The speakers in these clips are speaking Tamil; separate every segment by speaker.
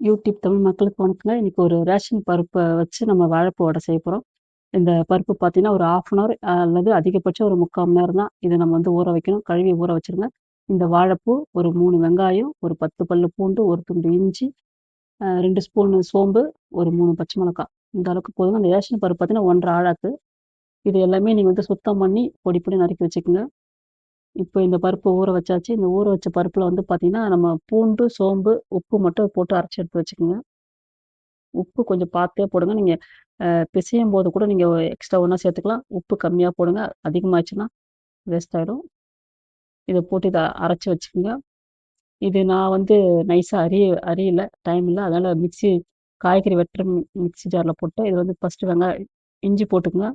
Speaker 1: யூடியூப் தமிழ் மக்களுக்கு வணக்கங்க. இன்னைக்கு ஒரு ரேஷன் பருப்பை வச்சு நம்ம வாழைப்பூ வடை செய்ய போகிறோம் இந்த பருப்பு பார்த்தீங்கன்னா, ஒரு 1/2 அன் ஹவர் அல்லது அதிகபட்சம் ஒரு 3/4 மணி நேரம் தான் இதை நம்ம வந்து ஊற வைக்கணும். கழுவி ஊற வச்சுருங்க. இந்த வாழைப்பூ, ஒரு மூணு வெங்காயம், ஒரு 10 பல்லு பூண்டு, ஒரு துண்டு இஞ்சி, அ 2 ஸ்பூனு சோம்பு, ஒரு மூணு பச்சை மிளகாய். இந்த அளவுக்கு போதுங்க. அந்த ரேஷன் பருப்பு பார்த்தீங்கன்னா, 1 1/2 ஆழாக்கு. இது எல்லாமே நீங்கள் வந்து சுத்தம் பண்ணி பொடி பொடி நறுக்கி வச்சுக்கோங்க இப்போ இந்த பருப்பு ஊற வச்சாச்சு. இந்த ஊற வச்ச பருப்பில் வந்து பார்த்தீங்கன்னா, நம்ம பூண்டு, சோம்பு, உப்பு மட்டும் போட்டு அரைச்சி எடுத்து வச்சுக்கோங்க உப்பு கொஞ்சம் பார்த்தே போடுங்க. நீங்கள் பிசையும் போது கூட நீங்கள் எக்ஸ்ட்ரா ஒன்றா சேர்த்துக்கலாம். உப்பு கம்மியாக போடுங்க. அதிகமாகச்சுன்னா வேஸ்ட் ஆகிடும் இதை போட்டு இதை அரைச்சி வச்சுக்கோங்க இது நான் வந்து நைஸாக அரிய அரியல. டைம் இல்லை அதனால் மிக்ஸி காய்கறி வெட்டுற மிக்ஸி ஜாரில் போட்டு இது வந்து ஃபர்ஸ்ட்டு வெங்காயம் இஞ்சி போட்டுக்கோங்க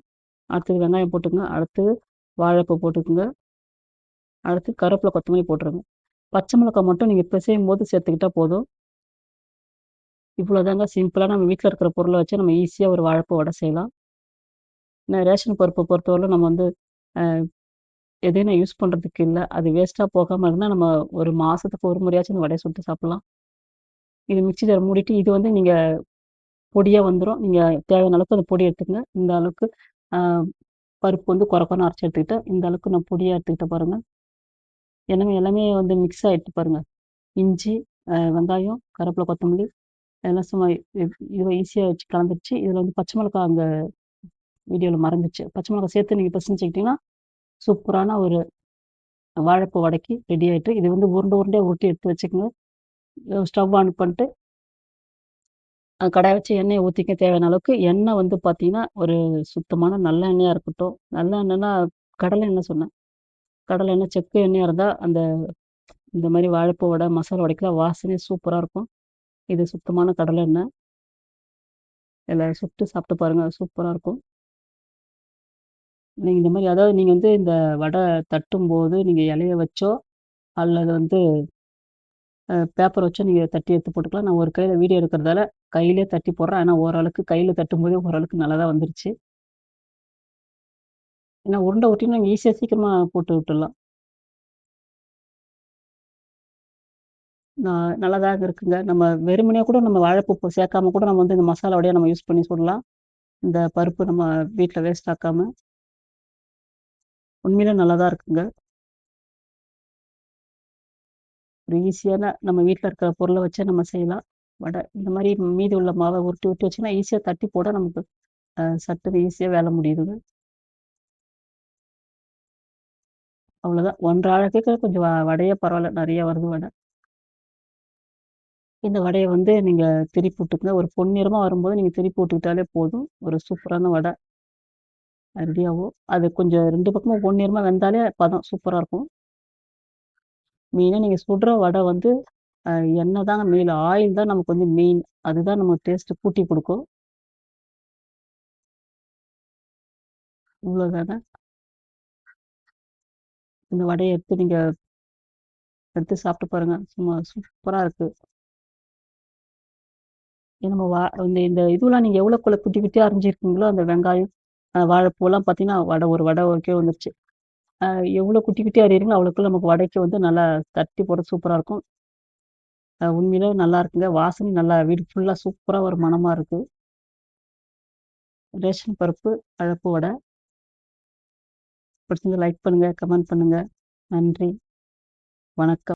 Speaker 1: அடுத்தது வெங்காயம் போட்டுக்கோங்க அடுத்தது வாழைப்பூ போட்டுக்கோங்க அடுத்து கருவேப்பில, கொத்தமல்லி போட்டுருங்க. பச்சை மிளகாய் மட்டும் நீங்கள் பிசையும் போது சேர்த்துக்கிட்டா போதும். இவ்வளோதாங்க சிம்பிளாக நம்ம வீட்டில் இருக்கிற பொருளை வச்சு நம்ம ஈஸியாக ஒரு வாழைப்பூ வடை செய்யலாம். நான் ரேஷன் பருப்பை பொறுத்தவரை நம்ம வந்து எதையும் நான் யூஸ் பண்ணுறதுக்கு இல்லை அது வேஸ்ட்டாக போகாமல் இருந்தால் நம்ம ஒரு மாதத்துக்கு ஒரு முறையாச்சும் இந்த வடைய சுட்டு சாப்பிட்லாம் இது மிக்சி ஜார் மூடிட்டு இது வந்து நீங்கள் பொடியாக வந்துடும் நீங்கள் தேவையான அளவுக்கு அந்த பொடி எடுத்துக்கங்க. இந்த அளவுக்கு பருப்பு வந்து கொர கொரன்னு அரைச்சு எடுத்துக்கிட்டு இந்த அளவுக்கு நான் பொடியாக எடுத்துக்கிட்ட பாருங்கள் எல்லாமே எல்லாமே வந்து மிக்ஸ் ஆகிட்டு பாருங்கள் இஞ்சி, வெங்காயம், கருவேப்பிலை கொத்தமல்லி எல்லாம் சும்மா இது ஈஸியாக வச்சு கலந்துருச்சு. இதில் வந்து பச்சை மிளகாய் அங்கே வீடியோவில் மறந்துச்சு. பச்சை மிளகாய் சேர்த்து நீங்கள் பிசைஞ்சுக்கிட்டீங்கன்னா, சூப்பரான ஒரு வாழைப்பூ வடக்கி ரெடி ஆயிட்டு. இது வந்து உருண்டை உருண்டையா உருட்டி எடுத்து வச்சுக்கோங்க ஸ்டவ் ஆன் பண்ணிட்டு அ கடாய் வச்சு எண்ணெயை ஊற்றிக்க தேவையான அளவுக்கு. எண்ணெய் வந்து பார்த்தீங்கன்னா, ஒரு சுத்தமான நல்ல இருக்கட்டும். நல்ல எண்ணெய்னா கடலை எண்ணெய் சொன்னேன். கடலை எண்ணெய், செக்கு எண்ணெயாக இருந்தால் அந்த இந்த மாதிரி வாழைப்பூ வடை, மசாலா வடைக்கெல்லாம் வாசனையே சூப்பராக இருக்கும். இது சுத்தமான கடலை எண்ணெய். இதில சுட்டு சாப்பிட்டு பாருங்கள் சூப்பராக இருக்கும். நீங்கள் இந்த மாதிரி அதாவது நீங்கள் வந்து இந்த வடை தட்டும்போது நீங்கள் இலைய வச்சோ, அல்லது வந்து பேப்பர் வச்சோ நீங்கள் தட்டி எடுத்து போட்டுக்கலாம். நான் ஒரு கையில் வீடியோ எடுக்கிறதால கையிலே தட்டி போடுறேன். ஆனால் ஓரளவுக்கு கையில் தட்டும்போதே ஓரளவுக்கு நல்லா தான் வந்துருச்சு. ஏன்னா உருண்டை ஒட்டினா நீங்க ஈஸியாக சீக்கிரமா போட்டு விட்டுடலாம். நான் நல்லதாக இருக்குங்க. நம்ம வெறுமனே கூட நம்ம வாழைப்பூ சேர்க்காம கூட நம்ம வந்து இந்த மசாலா நம்ம யூஸ் பண்ணி சொல்லலாம் இந்த பருப்பு நம்ம வீட்டில் வேஸ்ட் ஆக்காம. உண்மையில நல்லா தான் இருக்குங்க. ஒரு ஈஸியான நம்ம வீட்டில் இருக்கிற பொருளை வச்சே நம்ம செய்யலாம். வடை. இந்த மாதிரி மீதி உள்ள மாவை உருட்டி உருட்டி வச்சீங்கன்னா, ஈஸியாக தட்டி போட நமக்கு சட்டுன்னு ஈஸியாக வேலை முடியுதுங்க. அவ்வளோதான். 1 1/2 கொஞ்சம் வ வடையே பரவாயில்ல நிறைய வருது வடை. இந்த வடையை வந்து நீங்க திருப்பி விட்டுக்கங்க. ஒரு பொன்னிறமா வரும்போது நீங்க திருப்பி விட்டுக்கிட்டாலே போதும். ஒரு சூப்பரான வடை. ரெடி அது கொஞ்சம் ரெண்டு பக்கமும் பொன்னிறமா வெந்தாலே பதம் சூப்பரா இருக்கும். மெயினா நீங்க சுடுற வடை வந்து எண்ணெய் தாங்க மெயின். ஆயில் தான் நமக்கு வந்து மெயின். அதுதான் நமக்கு டேஸ்ட் கூட்டி கொடுக்கும் இவ்வளோதாங்க. இந்த வடையை எடுத்து நீங்க எடுத்து சாப்பிட்டு பாருங்க. சும்மா சூப்பரா இருக்கு. நம்ம வா இந்த இந்த இதுலாம் நீங்க எவ்வளோக்குள்ள குட்டி குட்டியா அரிஞ்சிருக்கீங்களோ, அந்த வெங்காயம், வாழைப்பூலாம் பார்த்தீங்கன்னா, வடை ஒரு வடை கிலோ வந்துருச்சு. எவ்வளவு எவ்வளோ குட்டி குட்டியா அரியிறீங்களோ, அவ்வளோக்குள்ள நமக்கு வடைக்கு வந்து நல்லா தட்டி போட சூப்பரா இருக்கும். உண்மையில உண்மையிலே நல்லா இருக்குங்க. வாசனை நல்லா வீடு ஃபுல்லா சூப்பரா ஒரு மணமா இருக்கு. ரேஷன் பருப்பு அழப்பு வடை. பிடிச்சிருந்தா லைக் பண்ணுங்க, கமெண்ட் பண்ணுங்க. நன்றி. வணக்கம்.